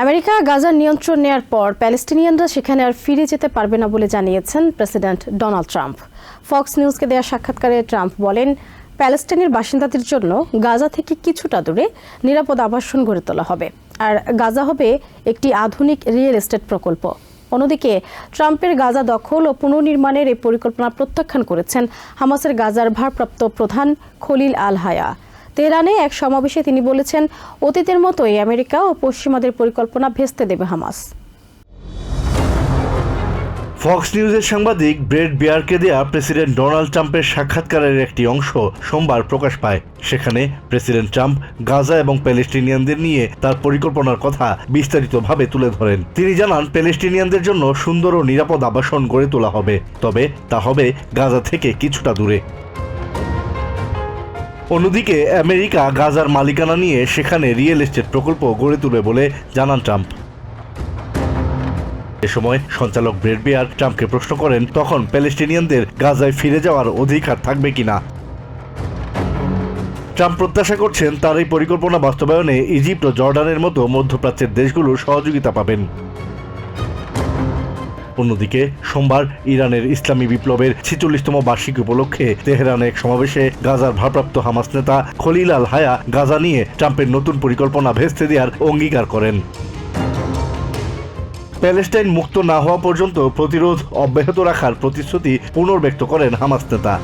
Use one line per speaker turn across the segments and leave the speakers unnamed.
America গাজার নিয়ন্ত্রণ নেয়ার পর প্যালেস্টিনিয়ানরা সেখানে আর ফিরে যেতে পারবে না বলে জানিয়েছেন প্রেসিডেন্ট ডোনাল্ড ট্রাম্প। ফক্স নিউজকে দেওয়া সাক্ষাৎকারে ট্রাম্প বলেন প্যালেস্টাইনের বাসিন্দাদের জন্য গাজা থেকে কিছুটা দূরে নিরাপদ আবাসন গড়ে তোলা হবে। আর গাজা হবে একটি আধুনিক রিয়েল এস্টেট প্রকল্প। অন্যদিকে, ট্রাম্পের গাজা দখল ও পুনর্নির্মাণের এই পরিকল্পনা প্রত্যাখ্যান করেছেন হামাসের গাজার ভারপ্রাপ্ত প্রধান খলিল আল হায়া। তেহরানে এক সমাবেশে তিনি বলেছেন, অতীতের মতোই আমেরিকা ও পশ্চিমাদের পরিকল্পনা ভেস্তে দেবে হামাস।
ফক্স নিউজের সাংবাদিক ব্রেড বিয়ারকে দেয়া প্রেসিডেন্ট ডোনাল্ড ট্রাম্পের সাক্ষাৎকারের একটি অংশ সোমবার প্রকাশ পায়। সেখানে প্রেসিডেন্ট ট্রাম্প গাজা এবং প্যালেস্টিনিয়ানদের নিয়ে তার পরিকল্পনার কথা বিস্তারিতভাবে তুলে ধরেন। তিনি জানান, প্যালেস্টিনিয়ানদের জন্য সুন্দর ও নিরাপদ আবাসন গড়ে তোলা হবে। তবে তা হবে গাজা থেকে কিছুটা দূরে। অন্যদিকে আমেরিকা গাজার মালিকানা নিয়ে সেখানে রিয়েল এস্টেট প্রকল্প গড়ে তুলবে বলে জানান ট্রাম্প। এ সময় সঞ্চালক ব্রেড বিয়ার ট্রাম্পকে প্রশ্ন করেন, তখন প্যালেস্টিনিয়ানদের গাজায় ফিরে যাওয়ার অধিকার থাকবে কিনা? ট্রাম্প প্রত্যাশা করছেন তার এই পরিকল্পনা বাস্তবায়নে ইজিপ্ট ও জর্ডানের মতো মধ্যপ্রাচ্যের দেশগুলো সহযোগিতা পাবেন। অন্যদিকে, সোমবার ইরানের ইসলামী বিপ্লবের ছেচল্লিশতম বার্ষিকী উপলক্ষে তেহরানে এক সমাবেশে গাজার ভারপ্রাপ্ত হামাস নেতা খলিল আল হায়া গাজা নিয়ে ট্রাম্পের নতুন পরিকল্পনা ভেস্তে দেওয়ার অঙ্গীকার করেন। প্যালেস্টাইন মুক্ত না হওয়া পর্যন্ত প্রতিরোধ অব্যাহত রাখার প্রতিশ্রুতি পুনর্ব্যক্ত করেন হামাস নেতা।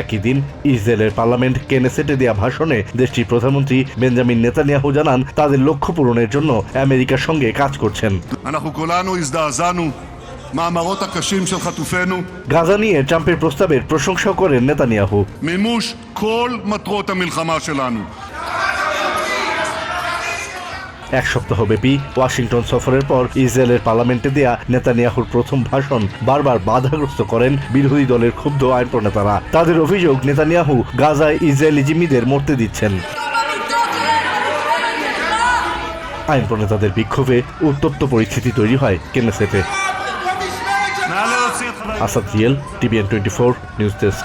একই দিন ইসরায়েলের পার্লামেন্ট কেনেসেটে দেওয়া ভাষণে দেশটির প্রধানমন্ত্রী বেঞ্জামিন নেতানিয়াহু জানান তাদের লক্ষ্য পূরণের জন্য আমেরিকার সঙ্গে কাজ করছেন। গাজা নিয়ে ট্রাম্পের প্রস্তাবের প্রশংসা করেন নেতানিয়াহু।
মিমুশ কোল মাত্র মিলখামা
এক সপ্তাহব্যাপী ওয়াশিংটন সফরের পর ইসরায়েলের পার্লামেন্টে দেয়া নেতানিয়াহুর প্রথম ভাষণ বারবার বাধাগ্রস্ত করেন বিরোধী দলের ক্ষুব্ধ আইন প্রণেতারা। তাদের অভিযোগ, নেতানিয়াহু গাজায় ইসরায়েলি জিম্মিদের মরতে দিচ্ছেন। আইন প্রণেতাদের বিক্ষোভে উত্তপ্ত পরিস্থিতি তৈরি হয় কেনেসেটে Asad real TVN twenty four, news desk.